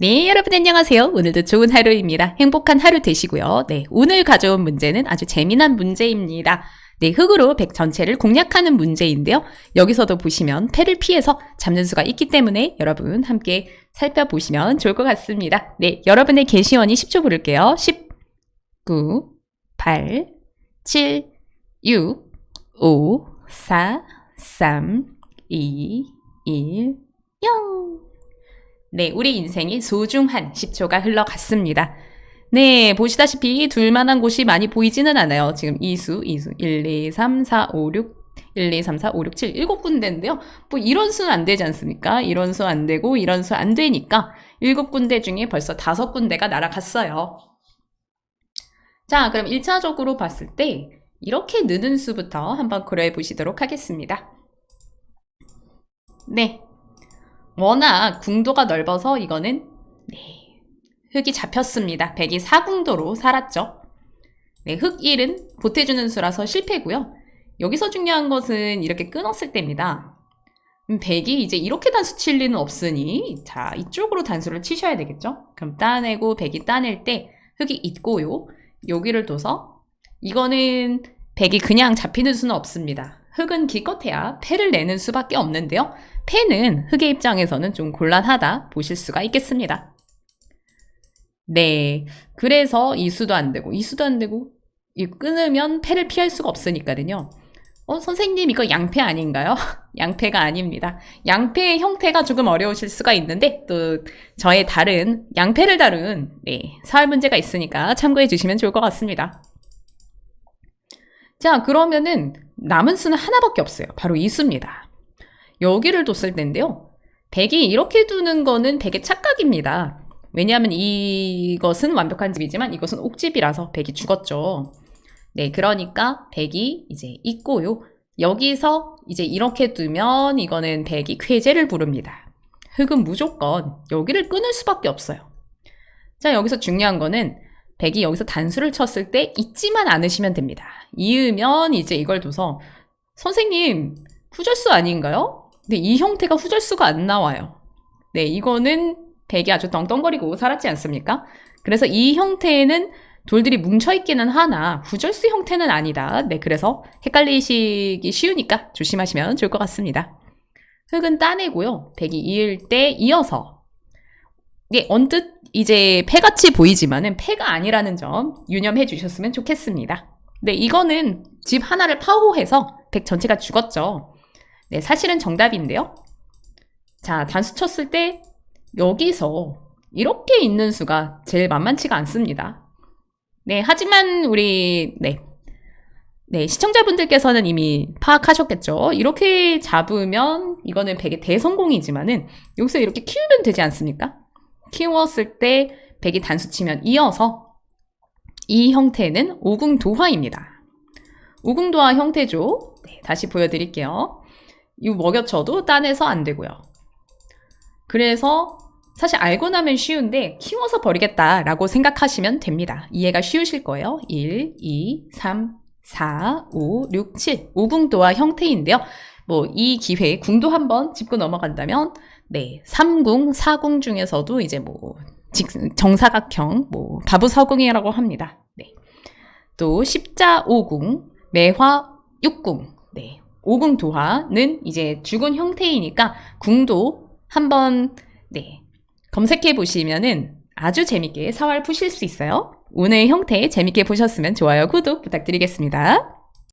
네, 여러분 안녕하세요. 오늘도 좋은 하루입니다. 행복한 하루 되시고요. 네, 오늘 가져온 문제는 아주 재미난 문제입니다. 네, 흙으로 백 전체를 공략하는 문제인데요. 여기서도 보시면 패를 피해서 잡는 수가 있기 때문에 여러분 함께 살펴보시면 좋을 것 같습니다. 네, 여러분의 게시원이 10초 부를게요. 10, 9, 8, 7, 6, 5, 4, 3, 2, 1, 0. 네, 우리 인생이 소중한 10초가 흘러갔습니다. 네, 보시다시피 둘만한 곳이 많이 보이지는 않아요. 지금 이수, 이수, 1, 2, 3, 4, 5, 6, 1, 2, 3, 4, 5, 6, 7, 7군데인데요. 뭐 이런 수는 안 되지 않습니까? 이런 수 안 되고 이런 수 안 되니까 7군데 중에 벌써 5군데가 날아갔어요. 자, 그럼 1차적으로 봤을 때 이렇게 느는 수부터 한번 그려해 보시도록 하겠습니다. 네. 워낙 궁도가 넓어서 이거는 네, 흙이 잡혔습니다. 백이 사궁도로 살았죠. 네, 흙 1은 보태주는 수라서 실패고요. 여기서 중요한 것은 이렇게 끊었을 때입니다. 음, 백이 이제 이렇게 단수 칠 리는 없으니 자 이쪽으로 단수를 치셔야 되겠죠. 그럼 따내고 백이 따낼 때 흙이 있고요. 여기를 둬서 이거는 백이 그냥 잡히는 수는 없습니다. 흙은 기껏해야 패를 내는 수밖에 없는데요. 패는 흙의 입장에서는 좀 곤란하다 보실 수가 있겠습니다. 네. 그래서 이 수도 안 되고, 이 수도 안 되고, 이 끊으면 패를 피할 수가 없으니까요. 어, 선생님, 이거 양패 아닌가요? 양패가 아닙니다. 양패의 형태가 조금 어려우실 수가 있는데, 또, 저의 다른, 양패를 다룬, 네, 사활 문제가 있으니까 참고해 주시면 좋을 것 같습니다. 자, 그러면은, 남은 수는 하나밖에 없어요. 바로 이 수입니다. 여기를 뒀을 텐데요. 100이 이렇게 두는 거는 100의 착각입니다. 왜냐하면 이것은 완벽한 집이지만 이것은 옥집이라서 100이 죽었죠. 네, 그러니까 100이 이제 있고요. 여기서 이제 이렇게 두면 이거는 100이 쾌제를 부릅니다. 흙은 무조건 여기를 끊을 수밖에 없어요. 자, 여기서 중요한 거는 100이 여기서 단수를 쳤을 때 잊지만 않으시면 됩니다. 이으면 이제 이걸 둬서 선생님 후절수 아닌가요? 근데 이 형태가 후절수가 안 나와요. 네, 이거는 백이 아주 떵떵거리고 살았지 않습니까? 그래서 이 형태에는 돌들이 뭉쳐있기는 하나 후절수 형태는 아니다. 네, 그래서 헷갈리시기 쉬우니까 조심하시면 좋을 것 같습니다. 흙은 따내고요. 백이 이을 때 이어서 네, 언뜻 이제 패같이 보이지만은 패가 아니라는 점 유념해 주셨으면 좋겠습니다. 네, 이거는 집 하나를 파호해서 백 전체가 죽었죠. 네, 사실은 정답인데요. 자, 단수 쳤을 때 여기서 이렇게 있는 수가 제일 만만치가 않습니다. 네, 하지만 우리 네. 네, 시청자분들께서는 이미 파악하셨겠죠. 이렇게 잡으면 이거는 100의 대성공이지만은 여기서 이렇게 키우면 되지 않습니까? 키웠을 때 100이 단수 치면 이어서 이 형태는 오궁도화입니다. 오궁도화 형태죠. 네, 다시 보여드릴게요. 이 먹여쳐도 따내서 안 되고요. 그래서 사실 알고 나면 쉬운데 키워서 버리겠다라고 생각하시면 됩니다. 이해가 쉬우실 거예요. 1, 2, 3, 4, 5, 6, 7. 5궁도와 형태인데요. 뭐 이 기회에 궁도 한번 짚고 넘어간다면 네, 3궁, 4궁 중에서도 이제 뭐 정사각형, 뭐 바부서궁이라고 합니다. 네. 또 십자 5궁, 매화 6궁, 네. 5궁 도화는 이제 죽은 형태이니까 궁도 한번 네. 검색해 보시면은 아주 재밌게 사활 푸실 수 있어요. 오늘 형태 재밌게 보셨으면 좋아요, 구독 부탁드리겠습니다.